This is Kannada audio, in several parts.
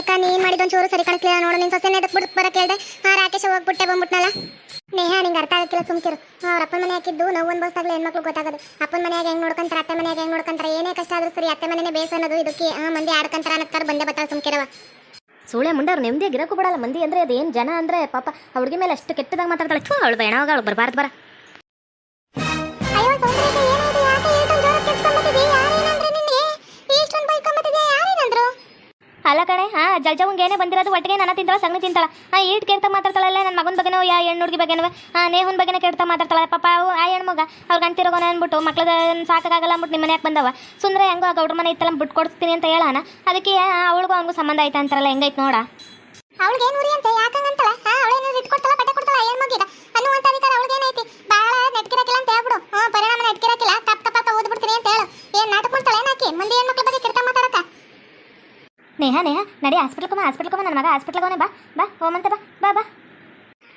ಅಕ್ಕ, ನೀನ್ ಮಾಡಿದ ಚೂರು ಸರಿ ಕಾಣಿಸ್ಲಿಲ್ಲ. ನೋಡು, ನಿನ್ ಸೊಸೆನ ಎದಕ್ ಬಿಟ್ಟು ಬರಕ್ ಹೇಳ್ದೆ? ಆ, ರಾಕೇಶ ಹೋಗ್ಬಿಟ್ಟೆ ಬಂದ್ಬಿಟ್ನಲ್ಲ. ನೇಹ, ನಿಂಗೆ ಅರ್ಥ ಆಗಕ್ಕಿಲ್ಲ ಸುಮ್ಕಿರು ಅವ್ರ ಅಪ್ಪನ ಮನೆ ಹಾಕಿದ್ದು ನೋವು ಆಗಲಿ ಹೆಣ್ಮಕ್ಳು ಗೊತ್ತಾಗೋದು. ಅಪ್ಪನ ಮನೆಯಾಗ ಹೆಂಗ್ ನೋಡ್ಕೊಂತಾರ, ಅತ್ತೆ ಮನೆಯಾಗ ಹೆಂಗ್ ನೋಡ್ಕೊಂತಾರ, ಏನೇ ಕಷ್ಟ ಆದ್ರೂ ಸರಿ ಅತ್ತೆ ಮನೆನೇ ಬೇಸ ಅನ್ನೋದು ಇದಕ್ಕೆ, ಆ, ಮಂದಿ ಆಡ್ಕಂತಾರ ಅನ್ನಕ್ಕಾರ ಬಂದೇ ಬತ್ತಾಳ ಸುಮ್ಕಿರವ ಸುಳೆ ಮುಂಡವ್ರು ನೆಮ್ಮದಿ ಗಿರಕ್ಕೂ ಬಿಡಲ್ಲ. ಮಂದಿ ಅಂದ್ರೆ ಅದೇನು ಜನ ಅಂದ್ರೆ ಪಾಪ, ಅವ್ರಿಗೆ ಮೇಲೆ ಅಷ್ಟು ಕೆಟ್ಟದಾಗ ಮಾತಾಡ್ತಾಳೆ. ಚೂ ಅವಳು ಬೇಡ ಅವಳು ಬರಬಾರ್ದು ಬರ. ಅಲ್ಲ ಕಣೆ, ಹಾ ಜಲ್ಜವಂಗೆ ಏನೇ ಬಂದಿರೋದು ಒಟ್ಟಿಗೆ ನನ್ನ ತಿಂತಾಳ, ಸಗಣಿ ತಿಂತಾಳ. ಆ ಈಟ್ ಕೇಳ್ತಾ ಮಾತಾಡ್ತಾಳಲ್ಲ ನನ್ನ ಮಗನ ಬಗ್ಗೆನೋ, ಯಾ ಹೆಣ್ಣು ಹುಡುಗಿ ಬಗ್ಗೆನೋ ಆ ನೇಹನ್ ಬಗ್ಗೆನೇ ಕೇಳ್ತಾ ಮಾತಾಡ್ತಾಳೆ ಪಾಪ ಅವು, ಆ ಹೆಣ್ಮಗ ಅವ್ರಿಗೆ ಅಂತಿರೋಗೋನ ಅಂದ್ಬಿಟ್ಟು, ಮಕ್ಳದ ಸಾಕಾಗಲ್ಲ ಅಂದ್ಬಿಟ್ಟು ನಿಮ್ಮ ಮನ್ಯಾಗ ಬಂದವ. ಸುಂದ್ರ ಹೆಂಗೋ ಗೌಡ್ರ ಮನೆ ಇತ್ತಲ್ಲ ಬಿಟ್ಟು ಕೊಡ್ತೀನಿ ಅಂತ ಹೇಳಾನ. ಅದಕ್ಕೆ ಅವಳಿಗೂ ಅವ್ನಿಗೂ ಸಂಬಂಧ ಆಯ್ತಾ ಅಂತಾರಲ್ಲ, ಹೆಂಗೈತೆ ನೋಡ. ಅವಳಿಗೆ ಏನು ಅಂತ ಯಾಕಂಗಂತಳ ಹಾ ಅವಳೇನು ಇಟ್ಕೊಡ್ತಾಳ ಬಟ್ಟೆ ಕೊಡ್ತಾಳ ಏನ್ ಮಗಿದ ಅನ್ನುವಂತ ಅಧಿಕಾರ ಅವಳಿಗೆ ಏನೈತಿ ಬಾಳ ನೆಟ್ಕಿರಕಿಲ್ಲ ಅಂತ ಹೇಳ್ಬಿಡು ಹಾ ಪರಿಣಾಮ ನೆಟ್ಕಿರಕಿಲ್ಲ ತಪ್ಪ ತಪ್ಪ ತಪ್ಪ ಓದ್ಬಿಡ್ತೀನಿ ಅಂತ ಹೇಳು ಏನ್ ನಾಟಕ ಮಾಡ್ತಾಳೆ ಏನಾಕಿ ಮಂದಿ ಹೆಣ್ಮಕ್ಳ ಬಗ್ಗೆ ಕೆಟ್ಟ ಮಾತಾಡಕ ನೇಹ ನಡಿ ಹಾಸ್ಪಿಟ್ಲ್ಗೆ ಬಾ ನನ್ನ ಮಗ ಹಾಸ್ಪಿಟ್ಲ್ಗೆ ಬಾ ಬಾ, ಹೋಮಂತ ಬಾ ಬಾ ಬಾ.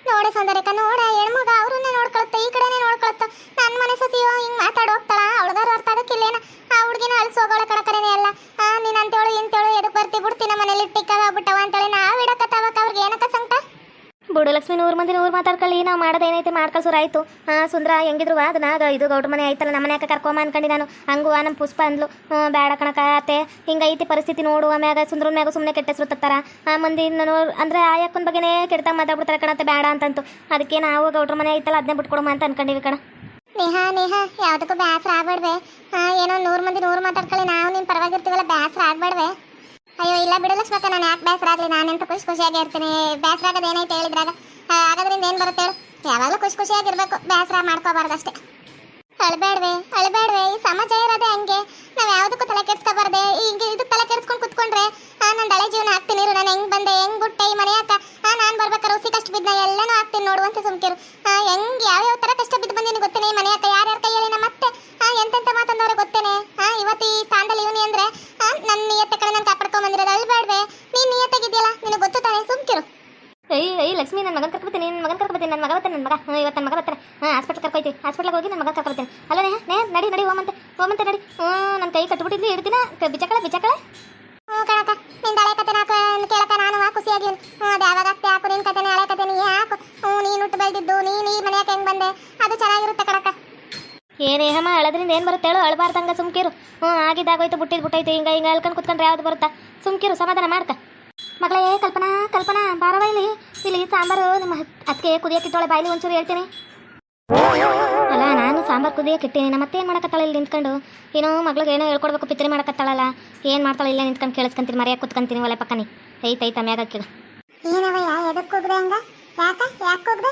ನೋಡೆ ಸೌಂದರ್ಯಕ್ಕ, ನೋಡ ಹೆಣ್ಮಗ ಅವ್ರನ್ನೇ ನೋಡ್ಕೊಳತ್ತ ಈ ಕಡೆನೇ ನೋಡ್ಕೊಳತ್ತ ನನ್ನ ಮನೆ ಸತಿಯೋ ಹಿಂಗ್ ಮಾತಾಡ್ ಹೋಗ್ತಾಳ ಅವಳಗಾರು ಅರ್ಥ ಆಗಕ್ಕಿಲ್ಲೇನ ಆ ಹುಡುಗಿನ ಅಳ್ಸಿ ಹೋಗೋಳ ಕಡಕರೇನೆ ಅಲ್ಲ ಆ ನೀನ್ ಅಂತೇಳು ಇಂತೇಳು ಎದಕ್ ಬರ್ತಿ ಬಿಡ್ತಿ ನಮ್ಮ ಮನೇಲಿ ಟಿಕ್ಕವ ಬಿಟ್ಟವ ಅಂತೇಳಿ ನಾವ್ ಇಡಕತ್ತಾವಕ್ಕ ಅವ್ರಿಗೆ ಏನಕ್ಕ ಸಂಕಟ ಬುಡು ಲಕ್ಷ್ಮಿ ನೂರು ಮಂದಿ ನೂರು ಮಾತಾಡ್ಕೊಳ್ಳಿ, ನಾವು ಮಾಡೋದೇನೈತೆ ಮಾಡ್ಕಳ್ಸೋರು ಆಯ್ತು. ಹಾಂ, ಸುಂದ್ರ, ಹೆಂಗಿದ್ರು ಅದನ್ನ ಇದು ಗೌಡ್ರ ಮನೆ ಐತಲ್ಲ ನಮ್ಮ ಮನ್ಯಾಗ ಕರ್ಕೊಂಬ ಅನ್ಕೊಂಡು ನಾನು. ಹಂಗು ನಮ್ಮ ಪುಷ್ಪ ಅಂದ್ಲು. ಬೇಡ ಕಣಕ ಅತ್ತೆ ಹಿಂಗೈತಿ ಪರಿಸ್ಥಿತಿ ನೋಡು ಆಮ್ಯಾಗ ಸುಂದ್ರ ಮ್ಯಾಗ ಸುಮ್ಮನೆ ಕೆಟ್ಟ ಹೆಸರು ಆ, ಮಂದಿ ನಾನು ಅಂದರೆ ಆ ಯಕ್ಕನ ಬಗ್ಗೆನೇ ಕೆಡ್ತಾ ಮಾತಾಡ್ಬಿಡ್ತಾರೆ ಕಣತ್ತೆ ಬೇಡ ಅಂತಂತು. ಅದಕ್ಕೆ ನಾವು ಗೌಡ್ರ ಮನೆ ಐತಲ್ಲ ಅದನ್ನೇ ಬಿಟ್ಕೊಡಮ್ಮ ಅಂತ ಅನ್ಕೊಂಡಿವಿ ಕಣ. ನೇಹ ನೇಹ, ಯಾವುದಕ್ಕೂ ಬ್ಯಾಸರ ಆಗ್ಬೇಡ್ವೆ. ಏನೋ ನೂರು ಮಂದಿ ನೂರು ಮಾತಾಡ್ಕೊಳ್ಳಿ, ನಾವು ನಿನ್ ಪರವಾಗಿರ್ತೀವಲ್ಲ, ಬ್ಯಾಸರ ಆಗ್ಬೇಡ್ವೆ. ಅಯ್ಯೋ, ಇಲ್ಲ ಬಿಡು ಲಕ್ಷ್ಮಕ್ಕ, ನಾನು ಯಾಕೆ ಬೇಸರ ಆಗಲಿ, ನಾನೆಂತ ಖುಷಿ ಖುಷಿಯಾಗಿ ಇರ್ತೀನಿ. ಬೇಸರ ಆಗೋದು ಏನೈತೆ ಹೇಳಿದ್ರಾಗ? ಆಗೋದ್ರಿಂದ ಏನ್ ಬರುತ್ತೆ ಹೇಳು? ಯಾವಾಗಲೂ ಖುಷಿ ಖುಷಿಯಾಗಿರ್ಬೇಕು. ಬೇಸರ ಮಾಡ್ಕೋಬಾರ್ದು ಅಷ್ಟೇ ಅಳ್ಬೇಡ್ವೆ ಅಳ್ಬೇಡ್ವೆ. ಈ ಸಮಾಜ ಇರೋದೇ ಹಂಗೆ. ನಾವ್ ಯಾವ್ದಕ್ಕೂ ತಲೆ ಕೆಡ್ಸ್ಕೊಬಾರ್ದೆ. ಹಿಂಗೆ ಇದು ತಲೆ ಕೆಡ್ಸ್ಕೊಂಡ್ ಕುತ್ಕೊಂಡ್ರೆ ನಾನು ಹಳೆ ಜೀವನ ಹಾಕ್ತೀನಿ ನಾನು ಹೆಂಗ್ ಬಂದೆ, ಹೆಂಗ್ ಬಿಟ್ಟೆ ಈ ಮನೆ ಯಾಕ ಆ ನಾನ್ ಬರ್ಬೇಕಾರೆ ಉಸಿ ಕಷ್ಟ ಬಿದ್ದ ಎಲ್ಲನೂ ಹಾಕ್ತೀನಿ ನೋಡುವಂತ ಸುಮ್ಕಿರು ಆ ಹೆಂಗ್ ಯಾವ್ಯಾವ ತರ ಕಷ್ಟ ಬಿದ್ದು ಬಂದಿನಿ ಗೊತ್ತೇನೆ ಈ ಮನೆ ಯಾಕ ಯಾರ್ಯಾರ ಕೈಯಲ್ಲಿ ನಮ್ಮ ಮತ್ತೆ ಆ ಎಂತೆಂತ ಮಾತಂದವ್ರೆ ಗೊತ್ತೇನೆ ಆ ಇವತ್ತು ಈ ಸ್ಥಾನದಲ್ಲಿ ಇವನಿ ಅಂದ್ರೆ ಆ ನನ್ನ ನಿಯತ್ತೆ ಕಡೆ ನಾನು ಕಾಪಾಡ್ಕೊಂಡ್ ಬಂದಿರೋದು ಅಳ್ಬೇಡ್ವೆ ನೀನ್ ನಿಯತ್ತಾಗಿದ್ಯಲ್ಲ ನಿನಗೆ ಗೊತ್ತು ತಾನೆ ಸುಮ್ಕಿರು ಏಯ್ ಏಯ್ ಲಕ್ಷ್ಮಿ ನನ್ನ ಮಗನ ಕರ್ಕೊಬತ್ತೀನಿ ನನ್ನ ಮಗನ ಕರ್ಕೊಬತ್ತೀನಿ ನನ್ನ ಮಗ ಬರ್ತಾನೆ ನನ್ನ ಮಗ. ಹ್ಞೂ ಇವತ್ತು ನನ್ನ ಮಗ ಬರ್ತಾರೆ ಹಾಂ ಹಾಸ್ಪಿಟ್ಲ್ ಕರ್ಕೊಯ್ತೀವಿ ಹಾಸ್ಪಿಟ್ಲಿಗೆ ಹೋಗಿ ನನ್ನ ಮಗ ಕರ್ಕೊಬತ್ತೀನಿ ಅಲ್ಲ ನೇಹ ನೇ ನಡಿ ನಡಿ ಹೋಮಂತೆ ಹೋಮಂತೆ ನಡಿ. ಹ್ಞೂ ನನ್ನ ಕೈ ಕಟ್ಬಿಟ್ಟಿದ್ವಿ ಇಡ್ತೀನ? ಬಿಚಕಳ ಬಿಚ್ಚಕಳೆ ಹ್ಞೂ ಕಣಕ ನಿಂದ ಹಳೆ ಕತೆ ನಾಕು ಕೇಳಕ ನಾನು ಆ ಖುಷಿಯಾಗಿ ಹ್ಞೂ ಅದು ಯಾವಾಗ ಆಗ್ತೇ ಹಾಕು ನಿನ್ನ ಕತೆನೇ ಹಳೆ ಕತೆ ನೀ ಹಾಕು. ಹ್ಞೂ ನೀನು ಹುಟ್ಟು ಬೆಳೆದಿದ್ದು ನೀನು ಈ ಮನೆ ಹೆಂಗೆ ಬಂದೆ? ಅದು ಚೆನ್ನಾಗಿರುತ್ತೆ ಕಣಕ ಏನೇ ಹಮ್ಮ ಅಳದ್ರಿಂದ ಏನು ಬರುತ್ತೆ ಹೇಳು ಅಳಬಾರ್ದಂಗ ಸುಮ್ಕಿರು. ಹ್ಞೂ ಆಗಿದ್ದಾಗೋಯ್ತು ಬಿಟ್ಟಿದ್ದು ಬಿಟ್ಟೈತೆ ಹಿಂಗ ಹಿಂಗೆ ಅಲ್ಕೊಂಡು ಕುತ್ಕೊಂಡ್ರೆ ಯಾವ್ದು ಬರುತ್ತಾ? ಸುಮ್ಕಿರು ಸಮಾಧಾನ ಮಾಡ್ಕ. ಮಗಳೇ, ಕಲ್ಪನಾ ಕಲ್ಪನಾ ಬಾರವ ಇಲ್ಲಿ. ಇಲ್ಲಿ ಸಾಂಬಾರು, ನಿಮ್ಮ ಅದಕ್ಕೆ ಕುದಿಯಕ್ಕಿಟ್ಟೋಳೆ ಬಾಯ್ಲಿ ಒಂಚೂರು ಹೇಳ್ತೀನಿ. ಅಲ್ಲ, ನಾನು ಸಾಂಬಾರು ಕುದಿಯಕ್ಕೆ ಇಟ್ಟೀನಿ ನಮ್ಮ ಮತ್ತೆ ಏನು ಮಾಡಕತ್ತಾಳೆ ಇಲ್ಲಿ ನಿಂತ್ಕೊಂಡು? ಏನೋ ಮಗಳಿಗೆ ಏನೋ ಹೇಳ್ಕೊಡ್ಬೇಕು ಪಿತ್ರಿ ಮಾಡಕತ್ತಾಳಲ್ಲ. ಏನು ಮಾಡ್ತಾಳೆ ಇಲ್ಲ ನಿಂತ್ಕೊಂಡು ಕೇಳಿಸ್ಕೊಂತೀನಿ ಮರ್ಯಾಕೆ ಕುತ್ಕೊಂತೀನಿ ಒಲೆ ಪಕ್ಕನಿ. ಐತೈತ ಐತೆ ಮ್ಯಾಗ ಕೇಳು ಏನವಯ್ಯ ಎದಕ್ಕೆ ಹೋಗ್ದೆ ಹಂಗ? ಯಾಕ? ಯಾಕೆ ಹೋಗ್ದೆ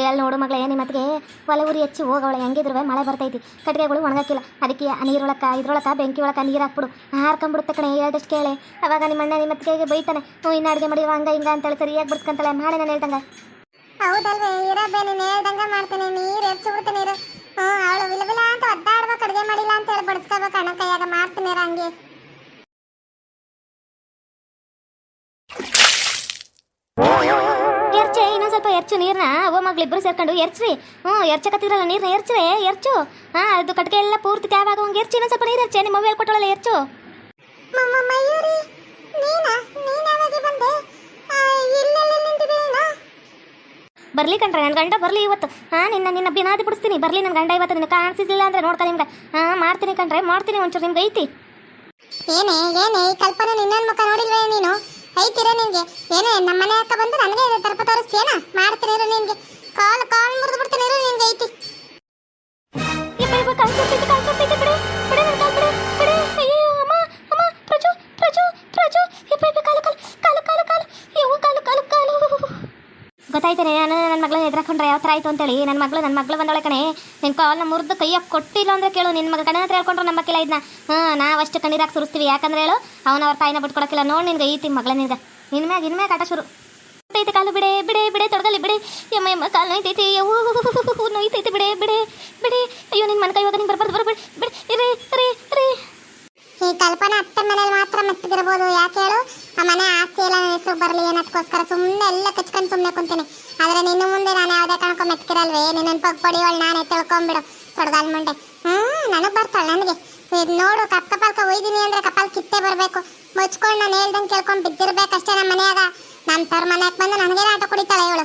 ಎಲ್ಲಿ ನೋಡು ಮಗಳೇ ನಿಮ್ಮತ್ತಿಗೆ ಒಲೆ ಉರಿ ಹೆಚ್ಚಿ ಹೋಗವಳೆ ಹೆಂಗಿದ್ರು ಮಳೆ ಬರ್ತೈತಿ. ಕಟ್ಟಿಗೆಗಳು ಒಣಗಕ್ಕಿಲ್ಲ ಅದಕ್ಕೆ ನೀರೊಳಕ, ಇದ್ರೊಳಕ, ಬೆಂಕಿ ಒಳಕ ನೀರು ಹಾಕ್ಬಿಡು. ಹಾರ್ಕೊಂಬಿಡುತ್ತೆ ಕಣೆ, ಹೇಳ್ದಷ್ಟು ಕೇಳೆ. ಅವಾಗ ನಿಮ್ಮ ಅಣ್ಣ ನಿಮ್ಮ ಅತ್ತಿಗೆಗೆ ಬೈತಾನೆ. ಹ್ಞೂ, ಇನ್ನು ಅಡುಗೆ ಮಾಡಿ ಹಂಗ, ಹಿಂಗ ಅಂತೇಳಿ ಸರಿಯಾಗಿ ಬಿಡ್ಸ್ಕೊಂತಾಳೆ. ಮಾಡಿ ನಾನು ಹೇಳ್ದಂಗೆ. ಹೌದಲ್ವೇ ಇರೋದೇ ನೀನು ಹೇಳ್ದಂಗೆ ಮಾಡ್ತೀನಿ. ನೀರು ಹೆಚ್ಚು ಬಿಡ್ತೀನಿ ನೀರು ಹ್ಞೂ, ಅವಳು ವಿಲ ವಿಲ ಅಂತ ಒದ್ದಾಡ್ಬೇಕು, ಅಡುಗೆ ಮಾಡಿಲ್ಲ ಅಂತ ಹೇಳಿ ಬಡಿಸ್ಕೋಬೇಕು, ಅಣ್ಣ ಕೈಯಾಗ. ಮಾಡ್ತೀನಿ ಹಂಗೆ. ಸ್ವಲ್ಪ ಎರ್ಚು ನೀರನ್ನ ಮಗ್ಳು ಇಬ್ಬರು ಸೇರ್ಕೊಂಡು ಎರ್ಚ್ರಿ ಹ್ಞೂ ಎರ್ಚಕತ್ತಿದ್ರಲ್ಲ ನೀರನ್ನ ಎರ್ಚ್ರಿ ಎರ್ಚು. ಹಾಂ ಅದು ಕಟ್ಗೆ ಎಲ್ಲ ಪೂರ್ತಿ ತ್ಯಾವಾಗ ಹಂಗೆ ಎರ್ಚಿ ಇನ್ನೊಂದು ಸ್ವಲ್ಪ ನೀರು ಎರ್ಚೆ ನಿಮ್ಮ ಮೊಬೈಲ್ ಕೊಟ್ಟಳಲ್ಲ ಎರ್ಚು? ಬರ್ಲಿ ಕಣ್ರೆ ನನ್ನ ಗಂಡ ಬರ್ಲಿ ಇವತ್ತು. ಹಾಂ ನಿನ್ನ ನಿನ್ನ ಬಿನಾದಿ ಬಿಡಿಸ್ತೀನಿ. ಬರ್ಲಿ ನನ್ನ ಗಂಡ ಇವತ್ತು ನಿನ್ನ ಕಾಣಿಸಿಲ್ಲ ಅಂದ್ರೆ ನೋಡ್ತಾ ನಿಮ್ಗೆ. ಹಾಂ ಮಾಡ್ತೀನಿ ಕಣ್ರೆ ಮಾಡ್ತೀನಿ ಒಂಚೂರು ನಿಮ್ಗೆ ಐತಿ. ಏನೇ ಏನೇ ಕಲ್ಪನೆ ನಿನ್ನ ಮುಖ ನೋಡಿಲ್ವೇ ನೀನು? ಐತಿರ ನಿನ್ಗೆ ಏನೇ ನಮ್ಮ ಮನೆ ಅಕ್ಕ ಬಂದು ನನಗೆ ದರ್ಪ ತೋರಿಸ್ತೀಯನ? ಮಾಡ್ತಿರೋ ನಿನ್ಗೆ ಎದ್ರಾಕೊಂಡ್ರೆ ಯಾವ ಥರ ಆಯಿತು ಅಂತೇಳಿ. ನನ್ನ ಮಗಳು ನನ್ನ ಮಗಳು ಬಂದೊಳೆ ಕಣೆ. ನಿನ್ನ ಕಾಲ್ನ ಮುರಿದು ಕೈಯಾಗ ಕೊಟ್ಟಿಲ್ಲ ಅಂದರೆ ಕೇಳು. ನಿನ್ನ ಮಗ ಕಣ್ಣ ಹತ್ರ ಹೇಳ್ಕೊಂಡ್ರು ನಂಬಕ್ಕಿಲ್ಲ ಇದನ್ನ ಹಾಂ, ನಾವು ಅಷ್ಟು ಕಣ್ಣೀರಾಗಿ ಸುರಿಸ್ತೀವಿ. ಯಾಕಂದ್ರೆ ಹೇಳು, ಅವನ ಅವ್ರ ತಾಯಿನ ಬಿಟ್ಕೊಡಕ್ಕಿಲ್ಲ. ನೋಡಿ ನಿನ್ಗೆ ಐತಿ ಮಗಳ ನಿನ್ಗೆ. ನಿನ್ನ ಮ್ಯಾಗ ಇನ್ಮ್ಯಾಗ ಆಟ ಶುರು. ಐತೆ ಕಾಲು ಬಿಡೆ ಬಿಡೆ ಬಿಡೆ ತೊಡಗಲಿ ಬಿಡೆ. ಯಮ್ಮ ಯಮ್ಮ ಕಾಲು ನೋಯ್ತೈತಿ. ಅವು ನೋಯ್ತೈತಿ. ಬಿಡೆ ಬಿಡೆ ಬಿಡೆ. ಅಯ್ಯೋ ನಿನ್ನ ಮನ ಕೈ ನಿನ್ ಬರ್ಬಾರ್ದು. ಬರ್ಬೇಡಿ ಬಿಡಿ ರೀ ರೀ ರೀ. ಈ ಕಲ್ಪನೆ ಅತ್ತೆ ಮನೇಲಿ ಮಾತ್ರ ಮೆತ್ತಗಿರ್ಬೋದು ಯಾಕೆ ಹೇಳು? ಆ ಮನೆ ಆಸ್ತಿ ಎಲ್ಲ ಹೆಸರು ಬರಲಿ ಅನ್ನೋದಕ್ಕೋಸ್ಕರ ಸುಮ್ಮನೆ ಎಲ್ಲ ಕಚ್ಕೊಂಡು ಸುಮ್ಮನೆ ಕುಂತೀನಿ. ಆದ್ರೆ ನಿನ್ನ ಮುಂದೆ ನಾನು ಯಾವುದೇ ಕಾರಣಕ್ಕೂ ಮೆತ್ಕಿರಲ್ವೇ ನಿನ್ನ ಪಗ್ ಪಡಿಯೋಳು ನಾನೇ ತಿಳ್ಕೊಂಬಿಡು. ತೊಡಗಾಲ್ ಮುಂಡೆ. ಹ್ಞೂ ನನಗೆ ಬರ್ತಾಳೆ ನನಗೆ. ನೋಡು, ಕಪ್ ಕಪಾಲ್ಕ ಒಯ್ದಿನಿ ಅಂದ್ರೆ ಕಪಾಲ್ ಕಿತ್ತೆ ಬರಬೇಕು. ಮುಚ್ಕೊಂಡು ನಾನು ಹೇಳ್ದಂಗೆ ಕೇಳ್ಕೊಂಡು ಬಿದ್ದಿರ್ಬೇಕಷ್ಟೇ ನಮ್ಮ ಮನೆಯಾಗ. ನಮ್ಮ ತರ್ ಮನ್ಯಾಗ ಬಂದು ನನಗೆ ಆಟ ಕುಡಿತಾಳೆ ಇವಳು?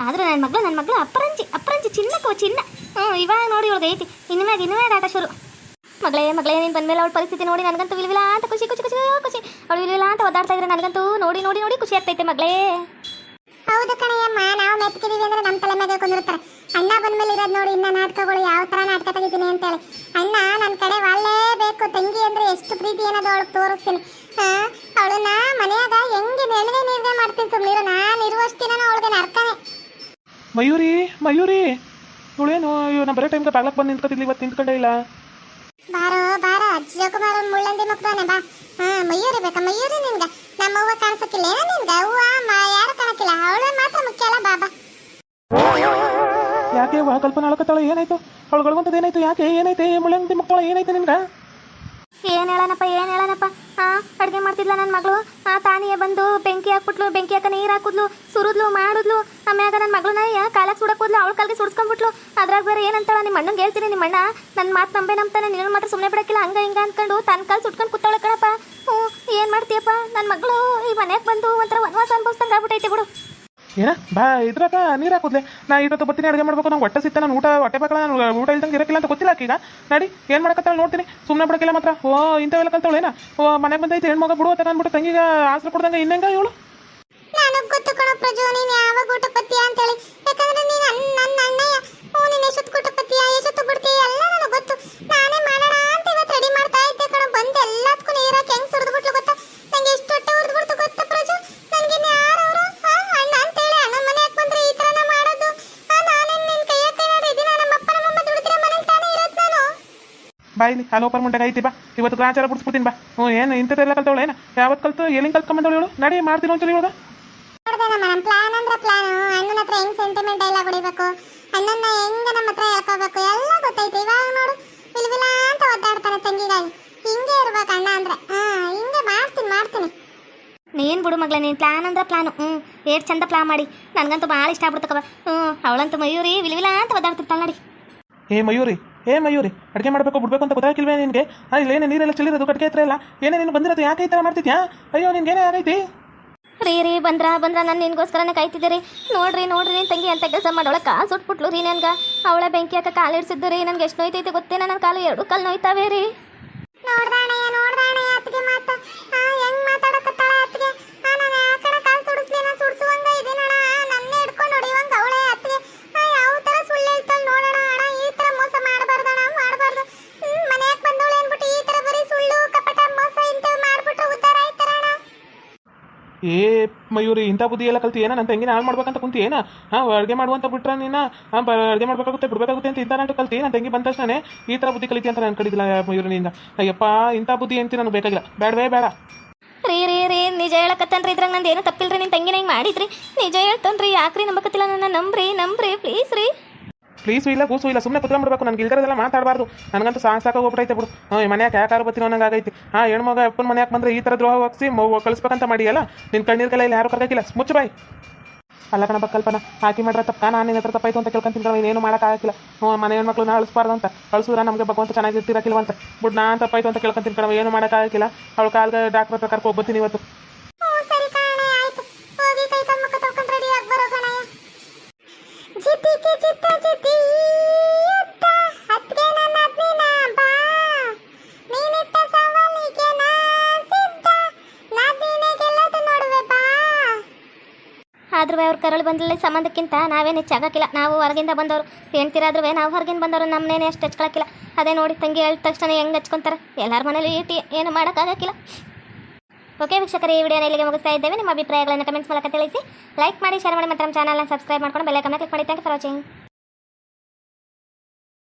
ಆದ್ರೆ ನನ್ನ ಮಗಳು ನನ್ನ ಮಗಳು ಅಪ್ಪರಂಜಿ ಅಪ್ಪರಂಜಿ ಚಿನ್ನಕ್ಕವ ಚಿನ್ನ. ಹ್ಞೂ ಇವಾಗ ನೋಡಿ ಇವಳು ಐತಿ. ಇನ್ನು ಮ್ಯಾಗ ಇನ್ನು ಆಟ ಶುರು. ಮಗಳೇ ಮಗಳೇ, ನೀನು ಬಂದಮೇಲೆ ಅವಳ ಪರಿಸ್ಥಿತಿ ನೋಡಿ ನನಗಂತೂ ವಿಲ್ವಿಲ ಅಂತ ಖುಷಿ ಖುಷಿ ಖುಷಿ ಖುಷಿ. ಅವಳು ವಿಲ್ವಿಲ ಅಂತ ಒದ್ದಾಡ್ತಾ ಇದ್ರೆ ನನಗಂತೂ ನೋಡಿ ನೋಡಿ ನೋಡಿ ಖುಷಿ ಆಗ್ತೈತೆ ಮಗಳೇ. ಹೌದು ಕಣಯ್ಯಮ್ಮ ನಾವು ಮೆತ್ಕಿದೀವಿ ಅಂದ್ರೆ ನಮ್ಮ ತಲೆ ಮೇಲೆ ಕುಂದಿರ್ತಾರೆ ಅಣ್ಣ ಬಂದ್ಮೇಲೆ ಇರೋದು ನೋಡಿ, ಇನ್ನ ನಾಟಕಗಳು ಯಾವ ತರ ನಾಟಕ ತೆಗಿತೀನಿ ಅಂತೇಳಿ. ಅಣ್ಣ ನನ್ನ ಕಡೆ ಒಳ್ಳೇಬೇಕು ತಂಗಿ ಅಂದ್ರೆ ಎಷ್ಟು ಪ್ರೀತಿ ಅನ್ನೋದು ಅವಳು ತೋರಿಸ್ತೀನಿ. ಅವಳನ್ನ ಮನೆಯಾಗ ಹೆಂಗೆ ನೆಳಗೆ ನಿರ್ಣಯ ಮಾಡ್ತೀನಿ ಸುಮ್ಮನೆ ನಾನು ಇರುವಷ್ಟು ದಿನ ಅವಳಿಗೆ ನರ್ಕನೆ. ಮಯೂರಿ ಮಯೂರಿ. ಇವಳೇನು ಇವ್ ನಾ ಬರೋ ಟೈಮ್ಗೆ ಬಾಗ್ಲಕ್ಕೆ ಬಂದು ನಿಂತ್ಕೊತಿದ್ಲಿ ಇವತ್ತು ನಿಂತ್ಕೊಂಡೇ ಇಲ್ಲ? ಬಾರೋ ಬಾರೋ ಅಜ್ಜಕುಮಾರ ಮುಳ್ಳಂದಿ ಮಕ್ಕಳನೆ ಬಾ. ಹಾ, ಮಯೂರಿ ಬೇಕಾ? ಮಯೂರಿ ನಿನ್ಗ? ನಮ್ಮ ಅವ್ವ ಕಾಣಿಸಕ್ಕಿಲ್ಲ. ಏನ ನಿನ್ಗ? ಅವ್ವ ಮ ಯಾರು ಕಾಣಕ್ಕಿಲ್ಲ? ಅವಳು ಮಾತ್ರ ಮುಖ್ಯ ಅಲ್ಲ, ಬಾಬಾ. ಯಾಕೆ ವಾ ಕಲ್ಪನೆ ಅಳಕತ್ತಾಳ ಏನಾಯ್ತು? ಅವಳು ಏನಾಯ್ತು ಯಾಕೆ? ಏನೈತೆ ಮುಳ್ಳಂದಿ ಮಕ್ಕಳ ಏನಾಯ್ತು ನಿನ್ಗೆ? ಏನು ಹೇಳನಪ್ಪ ಏನು ಹೇಳನಪ್ಪ? ಹಾಂ ಅಡುಗೆ ಮಾಡ್ತಿದ್ಲ ನನ್ನ ಮಗಳು. ಆ ತಾನಿಯೇ ಬಂದು ಬೆಂಕಿ ಹಾಕ್ಬಿಟ್ಲು, ಬೆಂಕಿ ಹಾಕ ನೀರು ಹಾಕಿದ್ಲು, ಸುರಿದ್ಲು, ಮಾಡಿದ್ಲು. ಆಮ್ಯಾಗ ನನ್ನ ಮಗಳನ್ನ ಕಾಲಕ್ಕೆ ಸುಡಕ್ಕೆ ಹೋದ್ಲು, ಅವಳ ಕಾಲಿಗೆ ಸುಡ್ಸ್ಕೊಂಡ್ಬಿಟ್ಲು ಅದ್ರಾಗ ಬೇರೆ ಏನಂತಾಳ ನಿಮ್ಮ ಅಣ್ಣಂಗೆ ಹೇಳ್ತೀನಿ ನಿಮ್ಮ ಅಣ್ಣ ನನ್ನ ಮಾತು ನಂಬೆ ನಂಬ್ತಾನೆ ನಿನ್ನ ಮಾತ್ರ ಸುಮ್ಮನೆ ಬಿಡಕ್ಕಿಲ್ಲ, ಹಂಗ ಹಿಂಗ ಅಂದ್ಕೊಂಡು ತನ್ನ ಕಾಲು ಸುಟ್ಕೊಂಡು ಕೂತಾಳೆ ಕಣಪ್ಪ. ಹ್ಞೂ, ಏನು ಮಾಡ್ತೀಯಪ್ಪ? ನನ್ನ ಮಗಳು ಈ ಮನೆಗೆ ಬಂದು ಒಂಥರ ವನವಾಸ ಅನ್ಭವಿಸ್ದಂಗೆ ಆಗ್ಬಿಟ್ಟೈತೆ ಬಿಡು. ಏನ? ಬಾ ಇದ್ರಾಗ ನೀರು ಹಾಕುದ್ಲೆ ನಾ ಇವತ್ತು ಬರ್ತೀನಿ, ಅಡುಗೆ ಮಾಡ್ಬೇಕು, ನಂಗೆ ಹೊಟ್ಟೆ ಸಿತ್ತ ನಾನು ಊಟ, ಹೊಟ್ಟೆ ಬೇಕಲ್ಲ ನಾನು ಊಟ ಇಲ್ದಂಗೆ ಇರೋಕ್ಕಿಲ್ಲ ಅಂತ ಗೊತ್ತಿಲ್ಲ ಈಗ ನಡಿ, ಏನು ಮಾಡಕತ್ತಾಳ ನೋಡ್ತೀನಿ. ಸುಮ್ಮನೆ ಬಿಡಕ್ಕಿಲ್ಲ ಮಾತ್ರ. ಓ, ಇಂಥವೆಲ್ಲ ಏನ? ಓ ಮನೆ ಬಂದೈತೆ, ಹೆಣ್ಮಗ ಬಿಡು ಅಂತ ಅಂದ್ಬಿಟ್ಟು ತಂಗಿಗೆ ಆಸರೆ ಕೊಡ್ದಂಗೆ ಇನ್ನಂಗ ಇವಳು? ನನಗೆ ಗೊತ್ತು ಕಣ ಪ್ರಜು, ನೀನ್ ಯಾವಾಗ ಊಟ ಅಂತ ಹೇಳಿ ಯಾಕಂದ್ರೆ ನೀನ್ ನನ್ನ ಅಣ್ಣಯ್ಯ, ಓ, ನೀನ್ ಎಷ್ಟೊತ್ತು ಊಟ ಪತ್ತೀಯ ಎಷ್ಟೊತ್ತು ಬಿಡ್ತೀಯ ಎಲ್ಲ ನನಗೆ ಗೊತ್ತು. ನಾನೇ ಮಾಡೋಣ ಅಂತ ಇವತ್ತು ರೆಡಿ ಮಾಡ್ತಾ ಇದ್ದೆ ಕಣ. ಬಂದು ಎಲ್ಲದಕ್ಕೂ ನೀರಾಕಿ ಬಾಯಿಲಿ ಹಾಲು ಓಪನ್ ಮುಂಡೆಗೆ ಐತಿ ಬಾ. ಇವತ್ತು ಗ್ರಾಚಾರ ಬಿಡ್ಸ್ಬಿಡ್ತೀನಿ ಬಾ. ಹ್ಞೂ ಏನು ಇಂಥದ್ದೆಲ್ಲ ಕಲ್ತವಳು ಏನ? ಯಾವತ್ತು ಕಲ್ತು ಎಲ್ಲಿಂಗ್ ಕಲ್ತ್ಕೊಂಬಂದವಳು ಇವಳು? ನಡಿ ಮಾಡ್ತೀನಿ ಒಂಚೂರು ಇವಾಗ. ನೋಡ್ದೆ ನಮ್ಮ ನಮ್ಮ ಪ್ಲಾನ್ ಅಂದ್ರೆ ಪ್ಲಾನ್ ಅಣ್ಣನ ಹತ್ರ ಹೆಂಗ್ ಸೆಂಟಿಮೆಂಟ್ ಡೈಲಾಗ್ ಹೊಡಿಬೇಕು? ಅಣ್ಣನ ಹೆಂಗ ನಮ್ಮ ಹತ್ರ ಹೇಳ್ಕೋಬೇಕು? ಎಲ್ಲ ಗೊತ್ತೈತೆ. ಇವಾಗ ನೋಡು ವಿಲ್ವಿಲ ಅಂತ ಒದ್ದಾಡ್ತಾನೆ ತಂಗಿಗಾಗಿ. ಹಿಂಗೆ ಇರ್ಬೇಕು ಅಣ್ಣ ಅಂದ್ರೆ. ಹಾ ಹಿಂಗೆ ಮಾಡ್ತೀನಿ ಮಾಡ್ತೀನಿ. ನೀನು ಬಿಡು ಮಗಳೇ ನೀನು ಪ್ಲಾನ್ ಅಂದ್ರೆ ಪ್ಲಾನು ಹ್ಞೂ ಏಟ್ ಚಂದ ಪ್ಲಾನ್ ಮಾಡಿ. ನನಗಂತೂ ಬಾಳ ಇಷ್ಟ ಆಗ್ಬಿಡ್ತಕ್ಕವ ಹ್ಞೂ ಅವಳಂತೂ ಮಯೂರಿ ವಿಲ್ವಿಲ ಅಂತ ಒದ್ದಾಡ್ತಿರ್ತಾಳೆ ನೋಡಿ. ಏ ಮಯೂರಿ ಏ ಮಯೂರಿ ಅಡುಗೆ ಮಾಡಬೇಕು ಬಿಡಬೇಕು ಅಂತ ಗೊತ್ತಾಗಿಲ್ವೇ ನಿನಗೆ? ಇಲ್ಲ ಏನೇ ನೀರೆಲ್ಲ ಚೆಲ್ಲಿರೋದು ಕಟ್ಗೆ ಹತ್ರ ಇಲ್ಲ ಏನೇ ನೀನು ಬಂದಿರೋದು ಯಾಕೆ ಈ ಥರ ಮಾಡ್ತಿದ್ಯಾ? ಅಯ್ಯೋ ನಿನ್ಗೆ ಏನೇ ಆಗೈತಿ? ರೀ ರೀ ಬಂದ್ರ ಬಂದ್ರ ನಾನು ನಿನ್ಗೋಸ್ಕರನೇ ಕಾಯ್ತಿದ್ದೆ ರೀ. ನೋಡ್ರಿ ನೋಡ್ರಿ ನಿನ್ ತಂಗಿ ಅಂತ ಕೆಲಸ ಮಾಡೋಳ ಕಾಸು ಸುಟ್ಬಿಟ್ಲು ರೀ ನನ್ಗೆ. ಅವಳೆ ಬೆಂಕಿ ಹಾಕ ಕಾಲು ಇಡ್ಸಿದ್ದು ರೀ ನನಗೆ ಎಷ್ಟು ನೋಯ್ತೈತಿ ಗೊತ್ತೇನ? ನನ್ನ ಕಾಲು ಎರಡು ಕಾಲು ನೋಯ್ತಾವೆ ರೀ. ನೋಡ್ದಾಣಯ್ಯ ನೋಡ್ದಾಣಯ್ಯ ಅತ್ತಿಗೆ ಮಾತ. ಏ ಮಯೂರಿ ಇಂಥ ಬುದ್ಧಿ ಎಲ್ಲ ಕಲ್ತಿ, ಏನ ನನ್ನ ತಂಗಿನ ಹಾಳು ಮಾಡ್ಬೇಕಂತ ಕುಂತಿ, ಏನ? ಹಾಂ, ಅಡುಗೆ ಮಾಡುವಂತ ಬಿಟ್ರ ನೀನು? ಹಾಂ ಅಡುಗೆ ಮಾಡ್ಬೇಕಾಗುತ್ತೆ, ಬಿಡ್ಬೇಕಾಗುತ್ತೆ ಅಂತ ಇಂಥ ನಾಟಕ ಕಲ್ತಿ, ನನ್ನ ತಂಗಿ ಬಂದ ತಕ್ಷಣ ಈ ಥರ ಬುದ್ಧಿ ಕಲಿತಿ ಅಂತ ನಾನು ಕಡಿದಿಲ್ಲ ಮಯೂರಿನಿಂದ ಅಯ್ಯಪ್ಪ, ಇಂಥ ಬುದ್ಧಿ ಅಂತ ನನಗೆ ಬೇಕಾಗಿಲ್ಲ. ಬೇಡವೇ ಬೇಡ. ರೀ ರೀ ರೀ, ನಿಜ ಹೇಳಕತ್ತನ್ರಿ, ಇದ್ರಾಗ ನಂದು ಏನು ತಪ್ಪಿಲ್ರಿ ನಿನ್ನ ತಂಗಿನ ಹಿಂಗೆ ಮಾಡಿದ್ರಿ? ನಿಜ ಹೇಳ್ತಾನ್ರಿ, ಯಾಕ್ರಿ ನಂಬಕತ್ತಿಲ್ಲ ನನ್ನ? ನಂಬ್ರಿ ನಂಬ್ರಿ ಪ್ಲೀಸ್ ರೀ. ಪ್ಲೀಸು ಇಲ್ಲ ಕೂಸು ಇಲ್ಲ ಸುಮ್ಮನೆ ಕುತ್ಕೊಂಡ್ಬಿಡ್ಬೇಕು ನನಗೆ ಇಲ್ದಿರೋದೆಲ್ಲ ಮಾತಾಡಬಾರ್ದು. ನನಗಂತೂ ಸಾಕು ಸಾಕಾಗಿ ಹೋಗ್ಬಿಟ್ಟೈತೆ ಬಿಡು. ಹಾಂ ಬರ್ತೀನಿ ಅನ್ನಂಗೆ ಆಗೈತಿ. ಹಾಂ, ಹೆಣ್ಮಗ ಅಪ್ಪನ ಮನ್ಯಾಗ ಬಂದ್ರೆ ಈ ಥರ ದ್ರೋಹ ಹೋಗಿಸಿ ಕಳಿಸ್ಬೇಕಂತ ಮಾಡಿಯಲ್ಲ ನಿನ್ನ ಕಣ್ಣೀರ್ಗೆಲ್ಲ ಇಲ್ಲಿ ಯಾರು ಕರ್ಕಿಲ್ಲ ಮುಚ್ಚು ಬಾಯ್. ಅಲ್ಲ ಕಣಪ್ಪ, ಕಲ್ಪನಾ ಹಾಕಿ ಮಾಡ್ರ ತಪ್ಪ. ನಾನು ನಿನ್ನ ಹತ್ರ ತಪ್ಪಾಯ್ತು ಅಂತ ಕೇಳ್ಕೊಂತೀನಿ ಕಣ ಏನು ಮಾಡೋಕ್ಕಾಗಿಲ್ಲ ಹ್ಞೂ, ಮನೆ ನಾ ಅಳಿಸ್ಬಾರ್ದು ಅಂತ. ಕಳಿಸಿದ್ರೆ ನಮಗೆ ಭಗವಂತ ಚೆನ್ನಾಗಿರ್ತಿರಕ್ಕಿಲ್ವ ಅಂತ. ಬಿಡ್, ನಾನು ತಪ್ಪಾಯ್ತು ಅಂತ ಕೇಳ್ಕೊಂತೀನಿ ಕಣವ ಏನು ಮಾಡೋಕ್ಕಾಗಿಲ್ಲ ಅವಳು ಕಾಲ್ಗೆ ಡಾಕ್ಟರ್ ಹತ್ರ ಕರ್ಕೊ ಹೋಗ್ಬತ್ತೀನಿ ಇವತ್ತು. ಆದ್ರೂ ಅವ್ರ ಕರಳು ಬಂದಲ್ಲಿ ಸಂಬಂಧಕ್ಕಿಂತ ನಾವೇನು ಹೆಚ್ಚಾಗಕ್ಕಿಲ್ಲ ನಾವು ಹೊರಗಿಂದ ಬಂದವರು. ಹೇಳ್ತಿರಾದ್ರೂ ನಾವು ಹೊರಗಿಂದ ಬಂದವರು ನಮ್ಮನೇನೆ ಅಷ್ಟು ಹಚ್ಕೊಳಕ್ಕಿಲ್ಲ. ಅದೇ ನೋಡಿ ತಂಗಿ ಹೇಳಿದ ತಕ್ಷಣ ಹೆಂಗೆ ಹಚ್ಕೊತಾರೆ. ಎಲ್ಲರ ಮನೇಲಿ ಇಟ್ಟು ಏನು ಮಾಡೋಕ್ಕಾಗಕ್ಕಿಲ್ಲ ಓಕೆ ವೀಕ್ಷಕರು, ಈ ವಿಡಿಯೋನ ಇಲ್ಲಿಗೆ ಮುಗಿಸ್ತಾ ಇದ್ದೇವೆ. ನಿಮ್ಮ ಅಭಿಪ್ರಾಯಗಳನ್ನು ಕಮೆಂಟ್ಸ್ ಮೂಲಕ ತಿಳಿಸಿ. ಲೈಕ್ ಮಾಡಿ, ಶೇರ್ ಮಾಡಿ, ಮತ್ತು ನಮ್ಮ ಚಾನಲ್ನ ಸಬ್ಸ್ಕ್ರೈಬ್ ಮಾಡ್ಕೊಂಡು ಬೆಲ್ಲೈಕನ್ನ ಕ್ಲಿಕ್ ಮಾಡಿ. Thank for watching